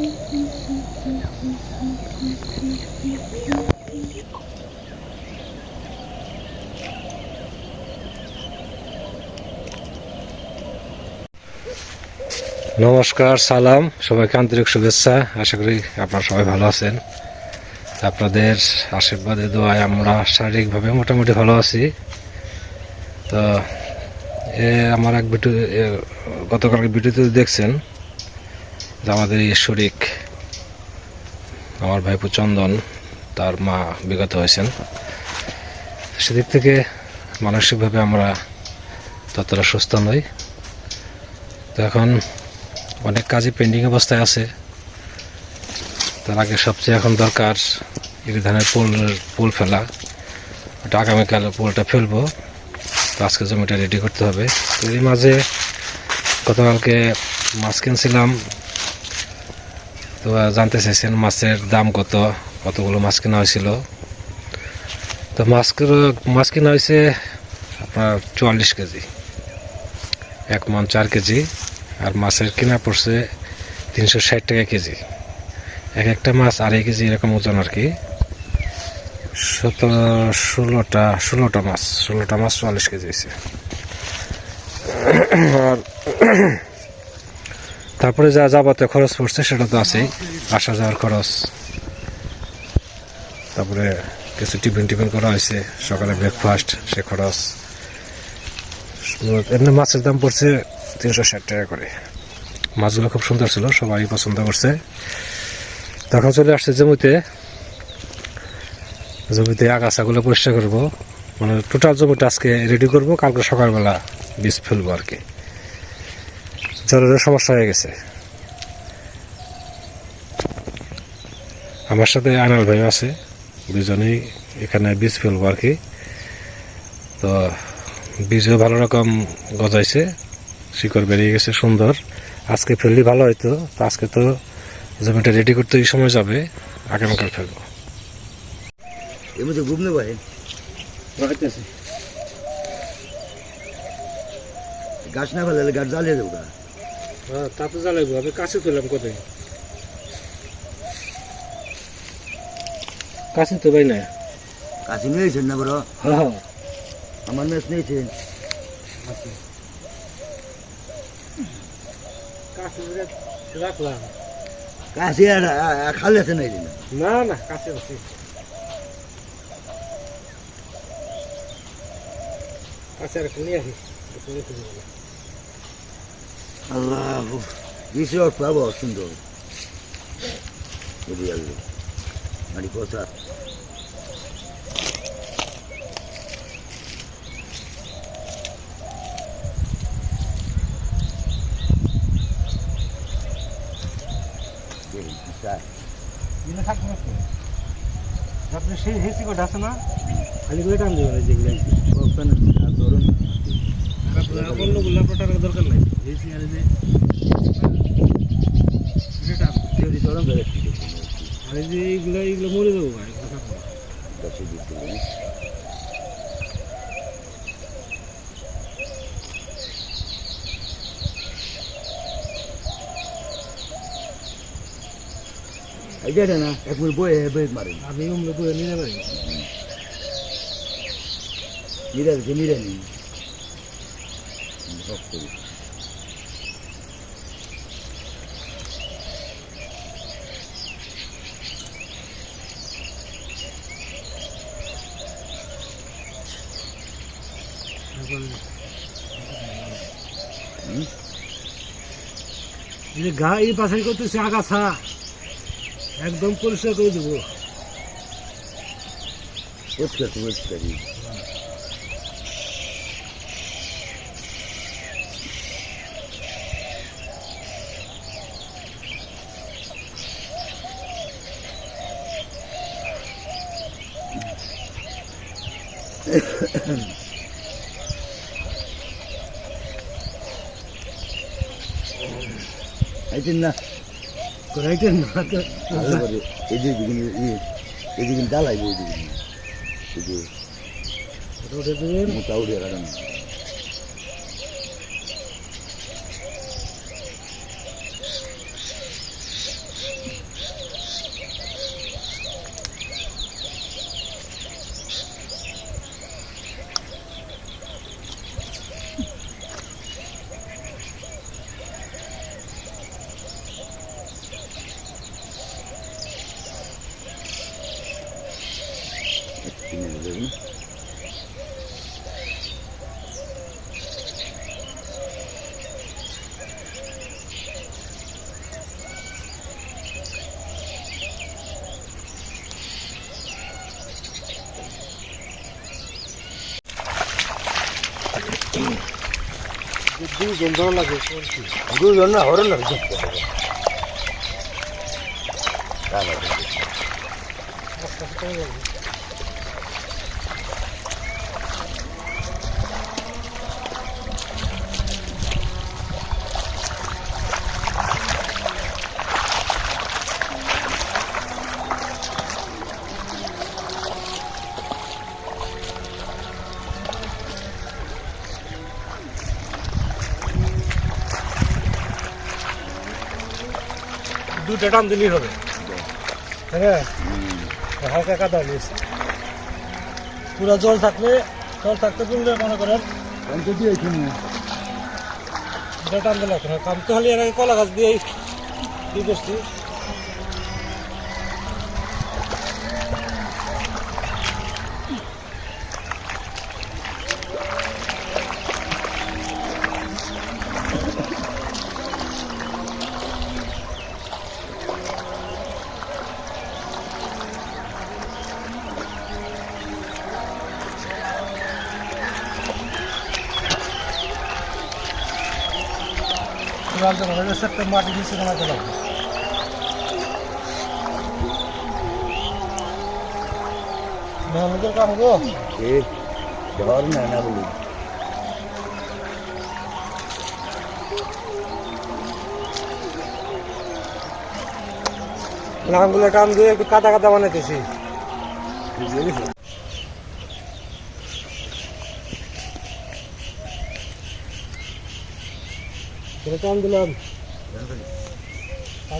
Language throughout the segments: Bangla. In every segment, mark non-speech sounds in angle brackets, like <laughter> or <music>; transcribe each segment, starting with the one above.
নমস্কার সালাম সবাইকে আন্তরিক শুভেচ্ছা। আশা করি আপনারা সবাই ভালো আছেন। আপনাদের আশীর্বাদে দোয়ায় আমরা শারীরিকভাবে মোটামুটি ভালো আছি। তো এ আমার এক ভিডিও এ, গতকাল ভিডিওতে দেখছেন। আমাদের এই শরিক, আমার ভাইপু চন্দন, তার মা বিগত হয়েছেন। সেদিক থেকে মানসিকভাবে আমরা ততটা সুস্থ নই। তো এখন অনেক কাজই পেন্ডিং অবস্থায় আছে। তার আগে সবচেয়ে এখন দরকার এই ধানের পোল পোল ফেলা। ওটা আগামীকাল পোলটা ফেলব। তো আজকে জমিটা রেডি করতে হবে। তো মাঝে গতকালকে মাছ কিনছিলাম। তো জানতে চাইছেন মাছের দাম কত? কতগুলো মাছ কেনা হয়েছিল? তো মাছ মাছ কেনা হয়েছে আপনার চুয়াল্লিশ কেজি। এক মন চার কেজি। আর মাছের কেনা পড়ছে তিনশো ষাট টাকা কেজি। এক একটা মাছ আড়াই কেজি এরকম ওজন আর কি। সতেরো, ষোলোটা ষোলোটা মাছ ষোলোটা মাছ চুয়াল্লিশ কেজি হয়েছে। আর তারপরে যা যাবতীয় খরচ পড়ছে সেটা তো আছেই। আসা যাওয়ার খরচ। তারপরে কিছু টিফিন টিফিন করা হয়েছে। সকালে ব্রেকফাস্ট সে খরচ। এমনি মাছের দাম পড়ছে তিনশো ষাট টাকা করে। মাছগুলো খুব সুন্দর ছিল, সবাই পছন্দ করছে। তখন চলে আসছে জমিতে। জমিতে আগাছাগুলো পরিষ্কার করব। মানে টোটাল জমিটা আজকে রেডি করব, কালকে সকালবেলা বীজ ফেলব আর কি। জলের সমস্যা হয়ে গেছে। আমার সাথে আনাল ভাই আছে দুজনেই এখানে বীজ ফেলব আর কি। তো বীজও ভালো রকম গজাইছে শিকড় বেরিয়ে গেছে সুন্দর। আজকে ফেললে ভালো হয়তো তো আজকে তো জমিটা রেডি করতে এই সময় যাবে আগামীকাল ফেলব। গাছ না ফেলে গাছ জ্বালিয়ে দেবো গা। হ্যাঁ তা তো জ্বালাইবো। আমি কাছে তুললাম কোথায়? কাছে তো ভাই না কাছে নিয়েছেন না বড় হ্যাঁ। আমার মেস নিয়েছেন। কাছে রাখলাম। কাছে আর খালি আছে দিন। না না কাছে আছে। কাছে আর নিয়ে আসি। আল্লাহ। রিসোর্ট পাবো সুন্দর। মাটি কথা আপনি সেই হেসি কটা আছে না? খালি করে টান দেবেন যেগুলো ধরুন। দরকার নাই। হেসি আর যে এইগুলো এইগুলো মরে দেবো ভাই কথা কও। দিতে এই যে না এক বয়ে বয়ে মারেন। আমি উমলে বয়ে নিয়ে যাবেন নিরা দিচ্ছে নিরা এই গা এই পাশে করতেছে আগাছা একদম পরিষ্কার করে দেবো পরিষ্কার আইতেন না। না। তো আরে বারে, এই যে দিকে এই মোটা কারণ ধরা লাগে দুজন না হরণ না দেখতে দাঁড়া। টান দিলেই হবে। হ্যাঁ। হালকা কাদা দিয়েছে পুরো জল থাকলে জল থাকতে তুললে মনে করেন। টান দিলে কাম তো হলে এর আগে কলা গাছ দিয়ে কি করছি মাটি দিচ্ছে না মাটি লাগবে মেহনতের কাম গো এ, ধর না না বলি নামগুলো টান দিয়ে একটু কাটা কাটা বানাইতেছি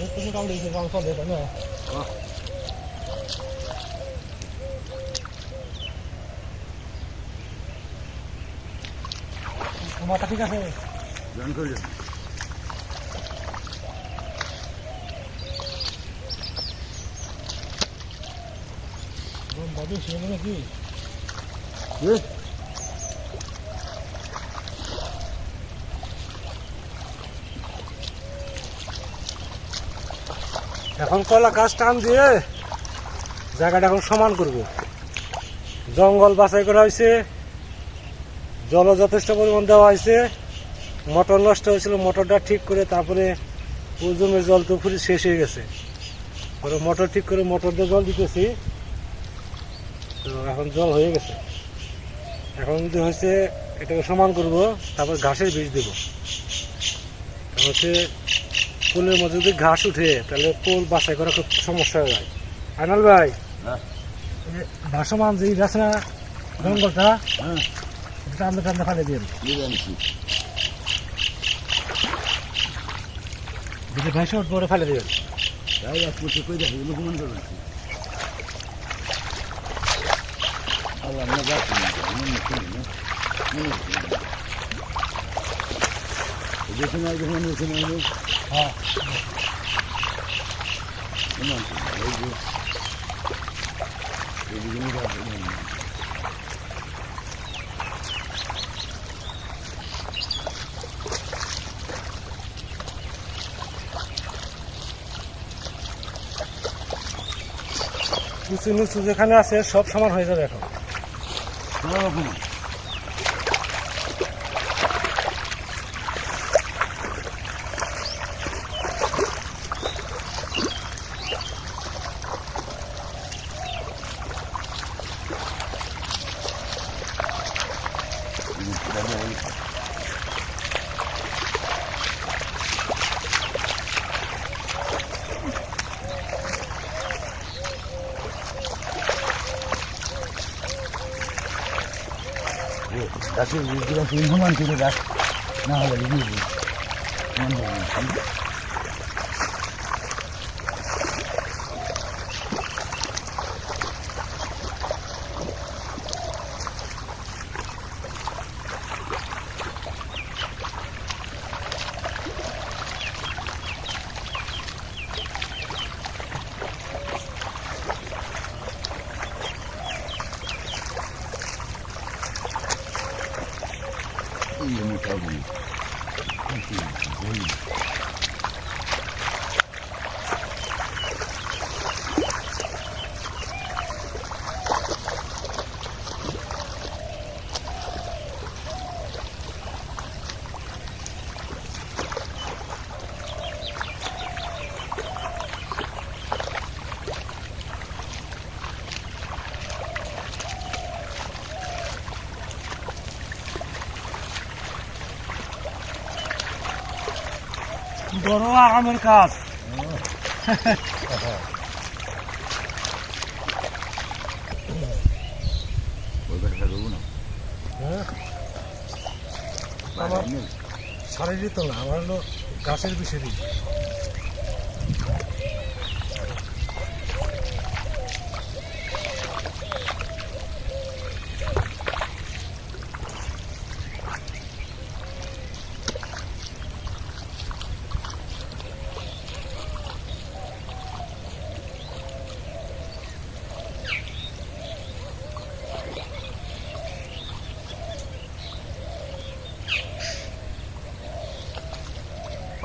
টান দিলাম আমি তুমি কাম দিয়েছি মাংস দিয়ে না মাথা ঠিক আছে জন করে বাবু শুনে নাকি এখন কলা গাছ টান দিয়ে জায়গাটা এখন সমান করব। জঙ্গল বাছাই করা হয়েছে, জল যথেষ্ট পরিমাণ দেওয়া হয়েছে, মোটর নষ্ট হয়েছিল, মোটরটা ঠিক করে তারপরে ওজনের জল তো পুরো শেষ হয়ে গেছে। পরে মোটর ঠিক করে মোটর দিয়ে জল দিতেছি, তো এখন জল হয়ে গেছে। এখন যদি হচ্ছে এটাকে সমান করব, তারপর ঘাসের বীজ দেব। হচ্ছে ফুলের মধ্যে যদি ঘাস উঠে তাহলে ফুল বাছাই করা খুব সমস্যা হয়ে যায়। আনাল ভাই হ্যাঁ। ভাসমান যে গাছ না জঙ্গলটা হ্যাঁ। ফেলে দিন যদি ভাইসে উঠবে ওটা ফেলে তাই এক দেখি আনছি আল্লাহ না মনে মনে শুনি না দেখে না যখন দেখে না হ্যাঁ এই যে উঁচু নিচু যেখানে আছে সব সমান হয়ে যাবে এখন। রকম। গাছের বীজগুলো তিন সমান করে গাছ না হলে বুঝবি মোটামুটি বড় আমের কাজ। আমার- দিত না আমার হলো গাছের বিষয়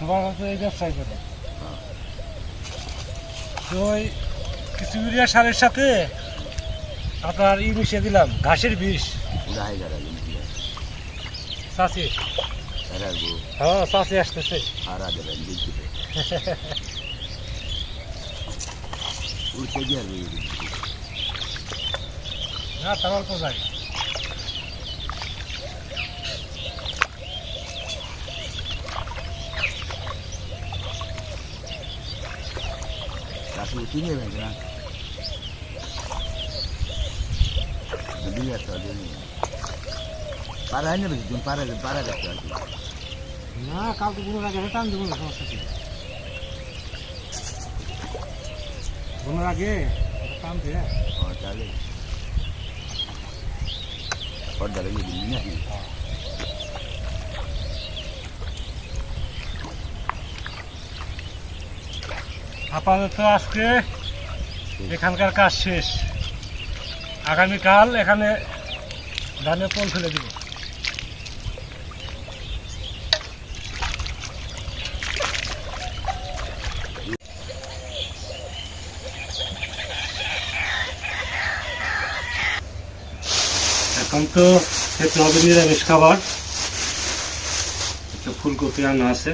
সুভাষদা সুভাষ তো এই ব্যবসায় করে। তো ওই কিছু ইউরিয়া সারের সাথে আপনার ই মিশিয়ে দিলাম ঘাসের বিষ। চাষি হ্যাঁ চাষি আসতেছে। দেবেন দেখছি না তার অল্প যায় কাছে চিনে ভেঙে না দিয়ে আসতে হবে পাড়া হয় না বেশি তুমি পাড়া পাড়া দেখতে আর কি না কাউকে গুণের আগে টান দেবো না সমস্যা কি গুণের আগে টান দিয়ে ও তাহলে পর্দা লাগিয়ে দিবি নাকি আপাতত আজকে এখানকার কাজ শেষ। আগামীকাল এখানে ধানের পোল ফেলে দিব। এখন তো খেতে হবে নিরামিষ খাবার। একটা ফুলকপি আনা আছে।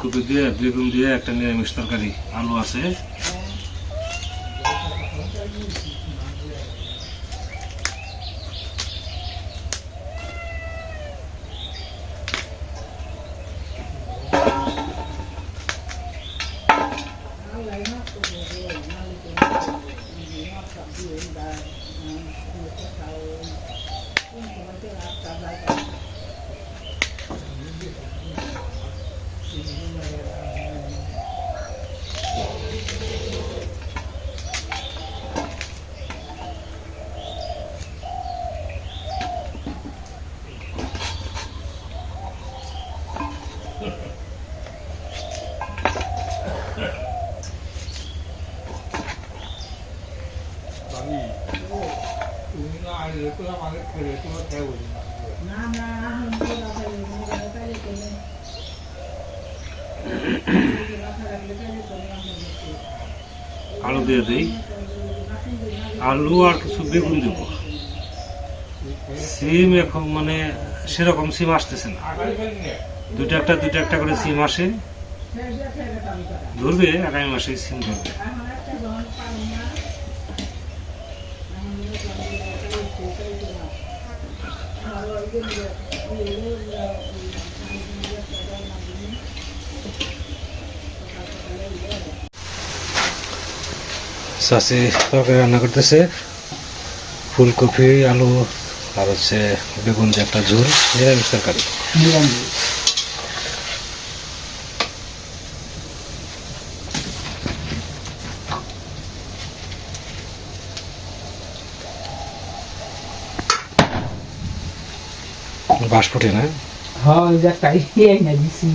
ফুলকপি দিয়ে বেগুন দিয়ে একটা নিরামিষ তরকারি আলু আছে। দিয়ে দিই আলু আর কিছু বেগুন দেব। সিম এখন মানে সেরকম সিম আসতেছে না। দুটো একটা দুটো একটা করে সিম আসে। ধরবে আগামী মাসে সিম ধরবে। চাষি তরকারি রান্না করতেছে ফুলকপি আলু আর হচ্ছে বেগুন দিয়ে একটা ঝোল নিরামিষ তরকারি বাঁশপুটি না? হ্যাঁ যা তাই না দিছি।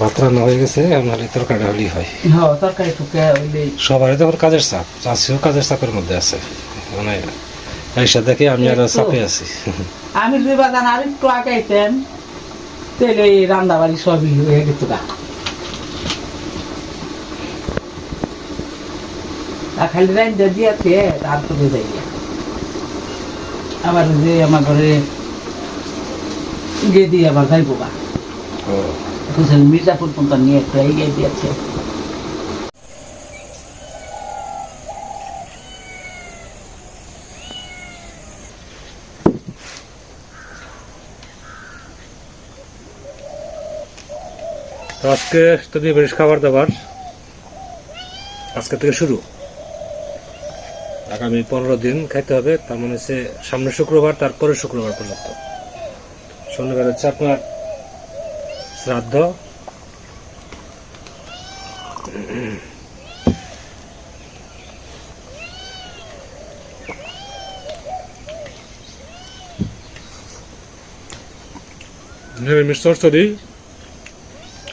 ভাত রান্না হয়ে গেছে আপনার তরকারি হলেই হয়। হ্যাঁ তরকারি সবারই তো আবার কাজের চাপ চাষিও কাজের চাপের মধ্যে আছে। মানে এইসব দেখে আমি আর চাপে আছি। আমি দুই বাগান আর একটু আগাইতেন এই রান্না বাড়ি সবই হয়ে গেত খালি রান্না দিয়েছে তারপরে যাই আবার যে আমার ঘরে গিয়ে দিয়ে আবার যাইবো গা। এখন মির্জাপুর পর্যন্ত নিয়ে একটা এগিয়ে দিয়েছে তো আজকে তো নিরামিষ খাবার দাবার। আজকে থেকে শুরু। আগামী পনেরো দিন খাইতে হবে, তার মানে হচ্ছে সামনে শুক্রবার তারপরে শুক্রবার পর্যন্ত। শনিবার হচ্ছে আপনার শ্রাদ্ধ। নিরামিষ তরকারি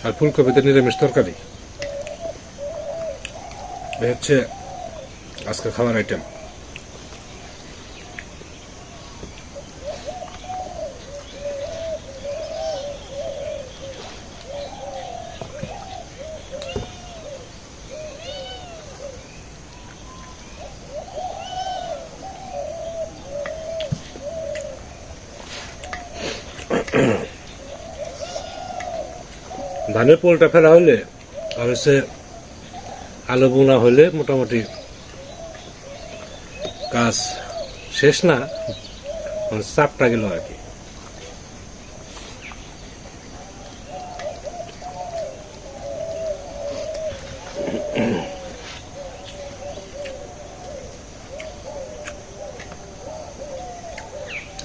আর ফুলকপিতে নিরামিষ তরকারি। হচ্ছে আজকে খাবার আইটেম <coughs> ধানের পোলটা ফেলা হলে আর হচ্ছে আলু বোনা হলে মোটামুটি কাজ শেষ না মানে চাপটা গেল আর কি। <coughs>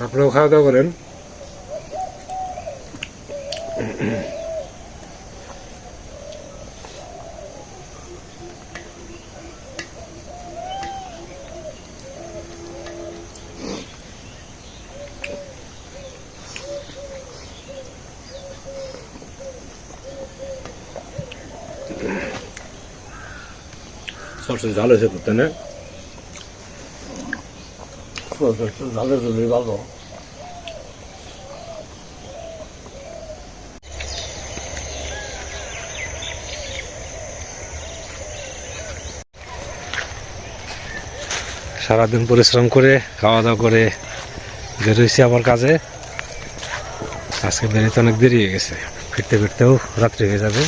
আপনারাও খাওয়া দাওয়া করেন। সরষে ঝাল হয়েছে করতে না ভালো সারাদিন পরিশ্রম করে খাওয়া দাওয়া করে বের বেরোইছি আমার কাজে। আজকে বেরোতে অনেক দেরি হয়ে গেছে। ফিরতে ফিরতেও রাত্রি হয়ে যাবে।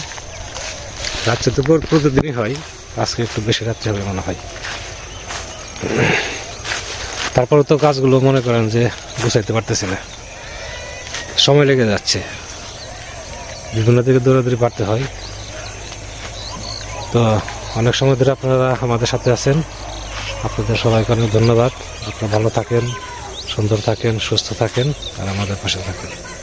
রাত্রে তো প্র- প্রতিদিনই হয়। আজকে একটু বেশি রাত্রি হবে মনে হয়। তারপরে তো কাজগুলো মনে করেন যে গুছাইতে পারতেছি না। সময় লেগে যাচ্ছে। বিভিন্ন দিকে দৌড়াদৌড়ি পারতে হয়। তো অনেক সময় ধরে আপনারা আমাদের সাথে আছেন। আপনাদের সবাইকে অনেক ধন্যবাদ। আপনারা ভালো থাকেন, সুন্দর থাকেন, সুস্থ থাকেন, আর আমাদের পাশে থাকেন।